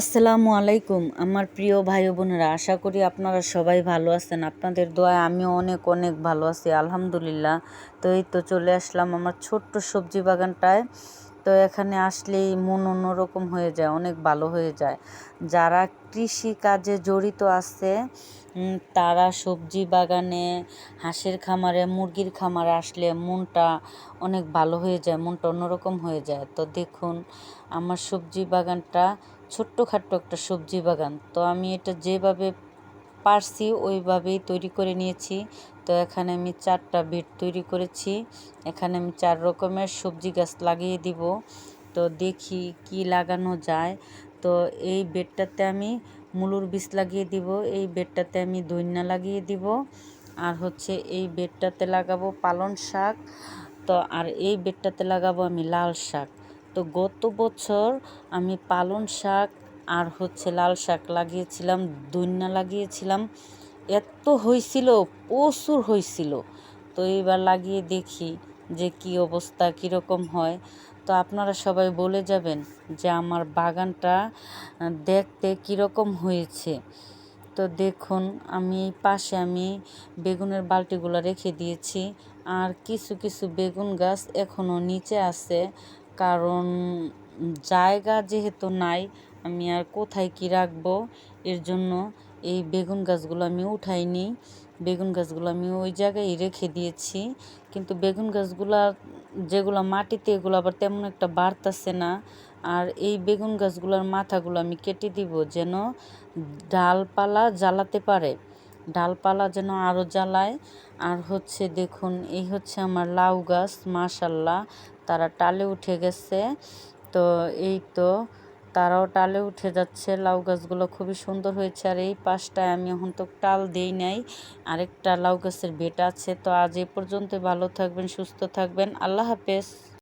আসসালামু আলাইকুম, আমার প্রিয় ভাই বোনেরা, আশা করি আপনারা সবাই ভালো আছেন। আপনাদের দোয়ায় আমিও অনেক অনেক ভালো আছি, আলহামদুলিল্লাহ। তো এই তো চলে আসলাম আমার ছোট্ট সবজি বাগানটায়। তো এখানে আসলেই মন অন্যরকম হয়ে যায়, অনেক ভালো হয়ে যায়। যারা কৃষি কাজে জড়িত আছে তারা সবজি বাগানে, হাঁসের খামারে, মুরগির খামারে আসলে মনটা অনেক ভালো হয়ে যায়, মনটা অন্যরকম হয়ে যায়। তো দেখুন, আমার সবজি বাগানটা ছোট্টখাট্ট একটা সবজি বাগান। তো আমি এটা যেভাবে পারছি, ওইভাবেই তৈরি করে নিয়েছি। তো এখানে আমি চারটা বেড তৈরি করেছি। এখানে আমি চার রকমের সবজি গাছ লাগিয়ে দিব। তো দেখি কি লাগানো যায়। তো এই বেডটাতে আমি মুলুর বীজ লাগিয়ে দিব, এই বেডটাতে আমি দৈন্যা লাগিয়ে দিব, আর হচ্ছে এই বেডটাতে লাগাবো পালন শাক। তো আর এই বেডটাতে লাগাবো আমি লাল শাক। তো গত বছর আমি পালন শাক আর হচ্ছে লাল শাক লাগিয়েছিলাম দৈন্যা লাগিয়েছিলাম। এত হয়েছিল প্রচুর হয়েছিল তো এইবার লাগিয়ে দেখি যে কি অবস্থা কীরকম হয়। তো আপনারা সবাই বলে যাবেন যে আমার বাগানটা দেখতে কীরকম হয়েছে। তো দেখুন, আমি পাশে আমি বেগুনের বালতিগুলো রেখে দিয়েছি। আর কিছু কিছু বেগুন গাছ এখনও নিচে আছে। কারণ জায়গা যেহেতু নাই, আমি আর কোথায় কি রাখব? এর জন্য এই বেগুন গাছগুলো আমি উঠাইনি। বেগুন গাছগুলো আমি ওই জায়গায় রেখে দিয়েছি। কিন্তু বেগুন গাছগুলা, যেগুলো মাটিতে, এগুলো আবার তেমন একটা বাড়তেছে না। আর এই বেগুন গাছগুলোর মাথাগুলো আমি কেটে দিব যেন ডালপালা জ্বালাতে পারে। ডালপালা যেন আরও জ্বালায়। আর হচ্ছে দেখুন, এই হচ্ছে আমার লাউ গাছ, মাশাল্লাহ, তারা টালে উঠে গেছে। তো এই তো, তারাও টালে উঠে যাচ্ছে। লাউ গাছগুলো খুবই সুন্দর হয়েছে। আর এই পাশটায় আমি এখন তো টাল দিই নাই। আরেকটা লাউ গাছের বেটা আছে। তো আজ এ পর্যন্ত ভালো থাকবেন, সুস্থ থাকবেন। আল্লাহ হাফেজ।